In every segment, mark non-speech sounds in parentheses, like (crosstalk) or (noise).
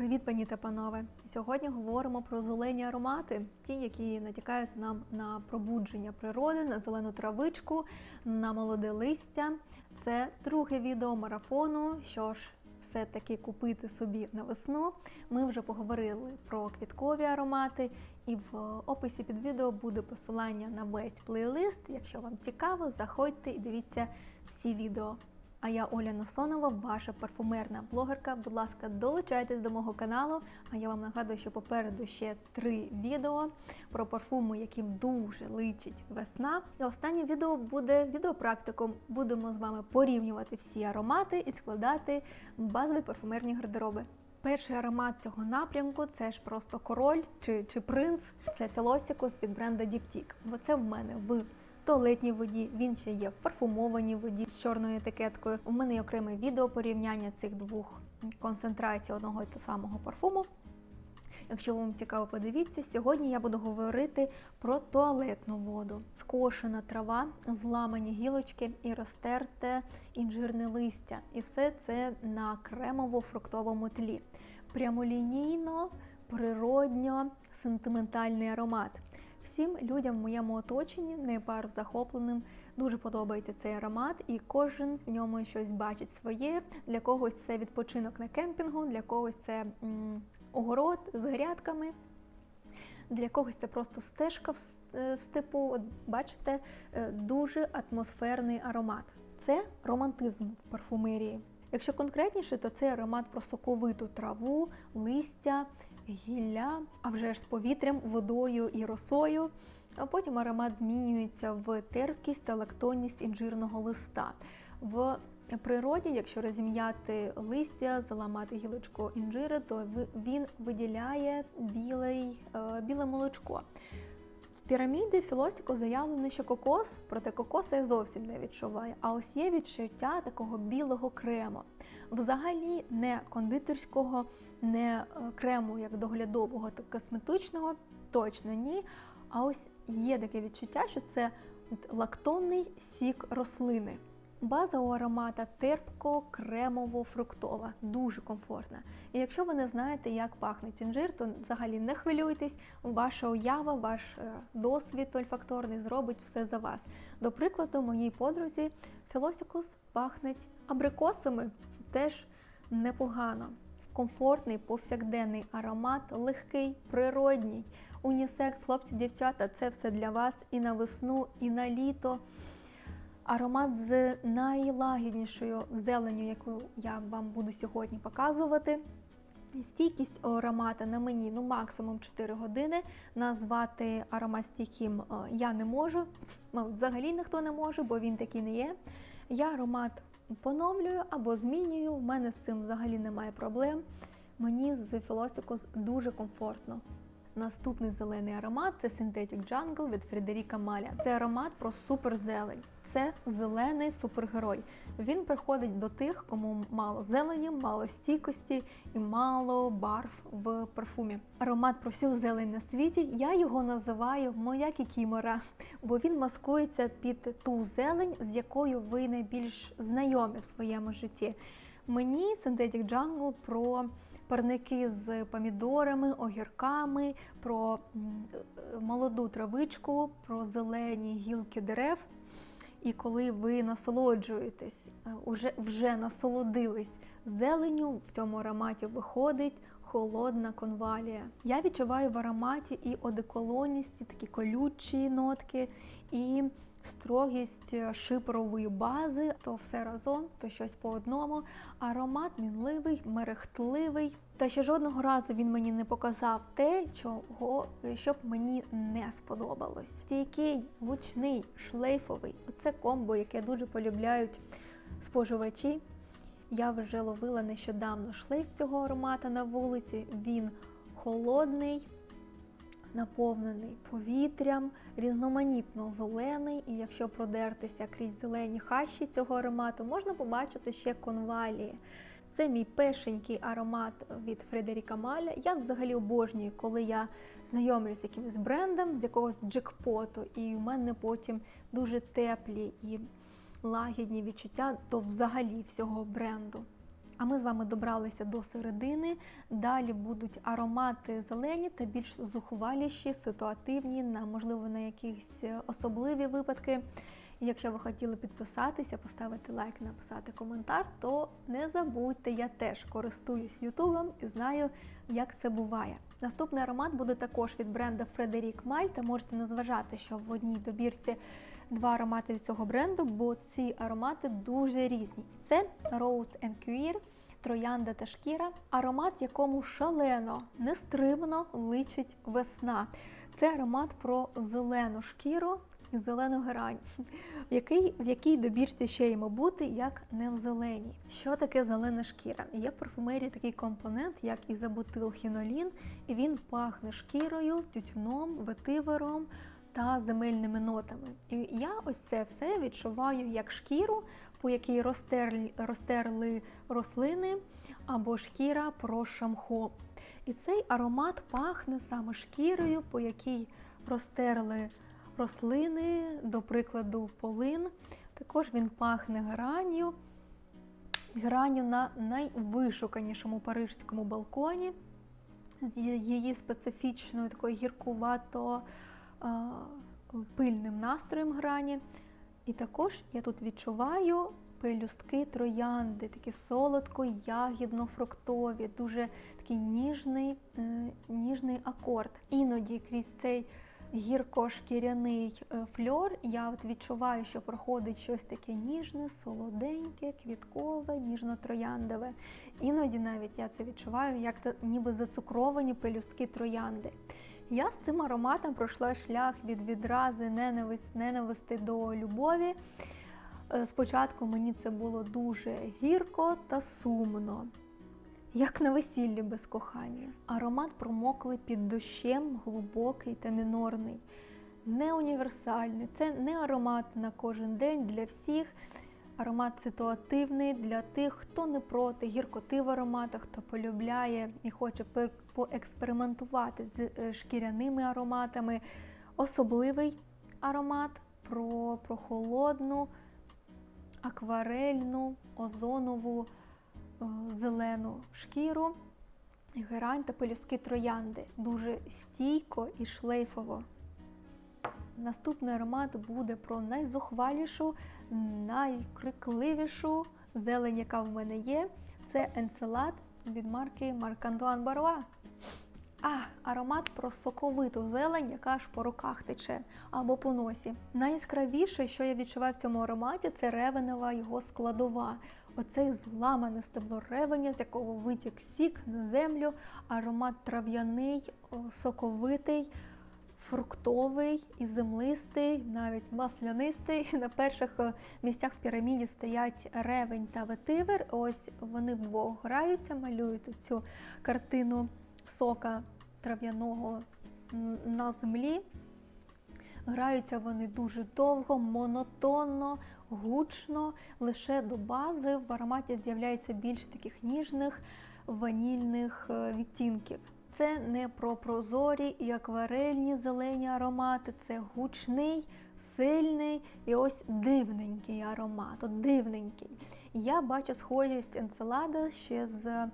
Привіт, пані та панове! Сьогодні говоримо про зелені аромати, ті, які натякають нам на пробудження природи, на зелену травичку, на молоде листя. Це друге відео марафону. Що ж, все-таки купити собі на весну. Ми вже поговорили про квіткові аромати, і в описі під відео буде посилання на весь плейлист. Якщо вам цікаво, заходьте і дивіться всі відео. А я Оля Носонова, ваша парфумерна блогерка. Будь ласка, долучайтесь до мого каналу. А я вам нагадую, що попереду ще три відео про парфуми, яким дуже личить весна. І останнє відео буде відеопрактиком. Будемо з вами порівнювати всі аромати і складати базові парфумерні гардероби. Перший аромат цього напрямку це ж просто король чи, чи принц. Це Філосікус від бренда Diptyque. Бо це в мене в туалетній воді, він ще є в парфумованій воді з чорною етикеткою. У мене є окреме відео порівняння цих двох концентрацій одного і того самого парфуму. Якщо вам цікаво, подивіться, сьогодні я буду говорити про туалетну воду. Скошена трава, зламані гілочки і розтерте інжирне листя. І все це на кремово-фруктовому тлі. Прямолінійно, природньо, сентиментальний аромат. Всім людям в моєму оточенні, не пар захопленим, дуже подобається цей аромат, і кожен в ньому щось бачить своє. Для когось це відпочинок на кемпінгу, для когось це м, огород з грядками. Для когось це просто стежка в степу. От бачите, дуже атмосферний аромат. Це романтизм в парфумерії. Якщо конкретніше, то це аромат про соковиту траву, листя, гілля, а вже ж з повітрям, водою і росою. А потім аромат змінюється в терпкість та лактонність інжирного листа. В природі, якщо розім'яти листя, заламати гілочку інжири, то він виділяє білий, біле молочко. В піраміді Філосіко заявлено, що кокос, проте кокоса я зовсім не відчуваю. А ось є відчуття такого білого крему. Взагалі не кондитерського, не крему як доглядового та косметичного, точно ні. А ось є таке відчуття, що це лактонний сік рослини. База у аромата терпко, кремово-фруктова, дуже комфортна. І якщо ви не знаєте, як пахне інжир, то взагалі не хвилюйтесь, ваша уява, ваш досвід ольфакторний зробить все за вас. До прикладу, моїй подрузі Філосікус пахне абрикосами, теж непогано. Комфортний повсякденний аромат, легкий, природній, унісекс, хлопці, дівчата це все для вас і на весну, і на літо. Аромат з найлагіднішою зеленю, яку я вам буду сьогодні показувати. Стійкість аромата на мені ну максимум 4 години. Назвати аромат стійким я не можу. Взагалі ніхто не може, бо він такий не є. Я аромат поновлюю або змінюю. У мене з цим взагалі немає проблем. Мені з Філосікус дуже комфортно. Наступний зелений аромат це Synthetic Jungle від Фредеріка Маля. Це аромат про суперзелень. Це зелений супергерой. Він приходить до тих, кому мало зелені, мало стійкості і мало барв в парфумі. Аромат про всю зелень на світі. Я його називаю моя кікімора, бо він маскується під ту зелень, з якою ви найбільш знайомі в своєму житті. Мені Synthetic Jungle про парники з помідорами, огірками, про молоду травичку, про зелені гілки дерев. І коли ви насолоджуєтесь, вже, вже насолодились зеленю, в цьому ароматі виходить холодна конвалія. Я відчуваю в ароматі і одеколонність, і такі колючі нотки, і строгість шипрової бази, то все разом, то щось по одному. Аромат мінливий, мерехтливий. Та ще жодного разу він мені не показав те, чого щоб мені не сподобалось. Стійкий, гучний, шлейфовий оце комбо, яке дуже полюбляють споживачі. Я вже ловила нещодавно шлейф цього аромата на вулиці. Він холодний, наповнений повітрям, різноманітно зелений, і якщо продертися крізь зелені хащі цього аромату, можна побачити ще конвалії. Це мій першенький аромат від Фредеріка Маля. Я взагалі обожнюю, коли я знайомлюся з якимось брендом, з якогось джекпоту, і в мене потім дуже теплі і лагідні відчуття до взагалі всього бренду. А ми з вами добралися до середини. Далі будуть аромати зелені та більш зухваліші, ситуативні, на можливо на якісь е, особливі випадки. Якщо ви хотіли підписатися, поставити лайк, написати коментар, то не забудьте, я теж користуюсь Ютубом і знаю, як це буває. Наступний аромат буде також від бренду Frederic Malle. Можете не зважати, що в одній добірці два аромати від цього бренду, бо ці аромати дуже різні. Це Rose and Queer, Троянда та шкіра, аромат, якому шалено, нестримно личить весна. Це аромат про зелену шкіру і зелену герань, в якій, в якій добірці ще й бути, як не в зеленій. Що таке зелена шкіра? Є в парфумерії такий компонент, як ізобутилхінолін, і він пахне шкірою, тютюном, ветивером та земельними нотами. І я ось це все відчуваю як шкіру, по якій розтерли, розтерли рослини, або шкіра про шамхо. І цей аромат пахне саме шкірою, по якій розтерли рослини, до прикладу, полин. Також він пахне гранню, гранню на найвишуканішому парижському балконі з її специфічною такою гіркувато пильним настроєм грані. І також я тут відчуваю пелюстки троянди, такі солодко-ягідно-фруктові, дуже такий ніжний, е, ніжний акорд. Іноді крізь цей гірко-шкіряний е, фльор я от відчуваю, що проходить щось таке ніжне, солоденьке, квіткове, ніжно-трояндове. Іноді навіть я це відчуваю, як ніби зацукровані пелюстки троянди. Я з цим ароматом пройшла шлях від відрази ненависти до любові. Е, спочатку мені це було дуже гірко та сумно, як на весіллі без кохання. Аромат промоклий під дощем, глибокий та мінорний, не універсальний. Це не аромат на кожен день для всіх. Аромат ситуативний для тих, хто не проти гіркоти в ароматах, хто полюбляє і хоче поекспериментувати з е, шкіряними ароматами. Особливий аромат про прохолодну, акварельну, озонову, е, зелену шкіру, герань та пелюстки троянди. Дуже стійко і шлейфово. Наступний аромат буде про найзухвалішу, найкрикливішу зелень, яка в мене є. Це енцелад від марки Маркандуан Баруа. А, аромат про соковиту зелень, яка аж по руках тече або по носі. Найяскравіше, що я відчуваю в цьому ароматі, це ревенева його складова. Оцей зламане стебло ревеня, з якого витік сік на землю, аромат трав'яний, соковитий фруктовий і землистий, навіть маслянистий. (laughs) На перших е, місцях в піраміді стоять ревень та ветивер. Ось вони вдвох граються, малюють цю картину сока трав'яного на землі. Граються вони дуже довго, монотонно, гучно. Лише до бази в ароматі з'являється більше таких ніжних ванільних е, відтінків. Це не про прозорі і акварельні зелені аромати, це гучний, сильний і ось дивненький аромат. От дивненький. Я бачу схожість енцелада ще з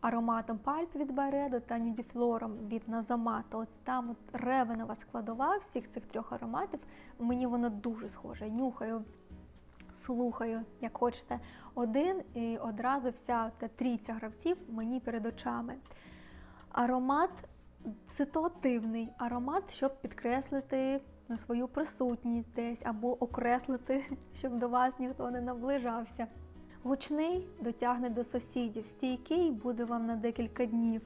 ароматом пальп від Баредо та нюдіфлором від Назамато. Ось там от ревенова складова всіх цих трьох ароматів. Мені вона дуже схожа. Нюхаю. Слухаю, як хочете, один і одразу вся та трійця гравців мені перед очами. Аромат ситуативний аромат, щоб підкреслити свою присутність десь або окреслити, (laughs) щоб до вас ніхто не наближався. Гучний дотягне до сусідів, стійкий буде вам на декілька днів.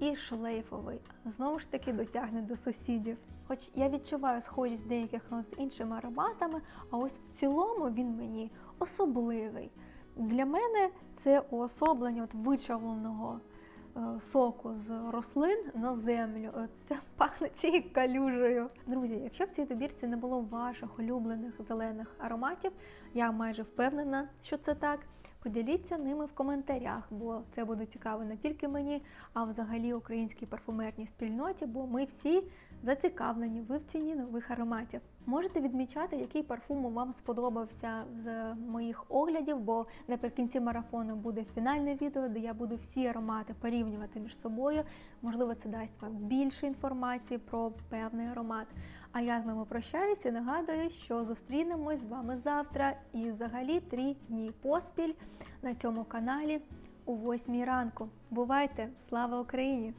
І шлейфовий, знову ж таки, дотягне до сусідів. Хоч я відчуваю схожість деяких з іншими ароматами, а ось в цілому він мені особливий. Для мене це уособлення от вичавленого соку з рослин на землю. Це (laughs) пахне цією калюжею. Друзі, якщо в цій добірці не було ваших улюблених зелених ароматів, я майже впевнена, що це так. Поділіться ними в коментарях, бо це буде цікаво не тільки мені, а взагалі українській парфумерній спільноті, бо ми всі зацікавлені в вивченні нових ароматів. Можете відмічати, який парфум вам сподобався з моїх оглядів, бо наприкінці марафону буде фінальне відео, де я буду всі аромати порівнювати між собою. Можливо, це дасть вам більше інформації про певний аромат. А я з вами прощаюся і нагадую, що зустрінемось з вами завтра і взагалі три дні поспіль на цьому каналі о 8 ранку. Бувайте! Слава Україні!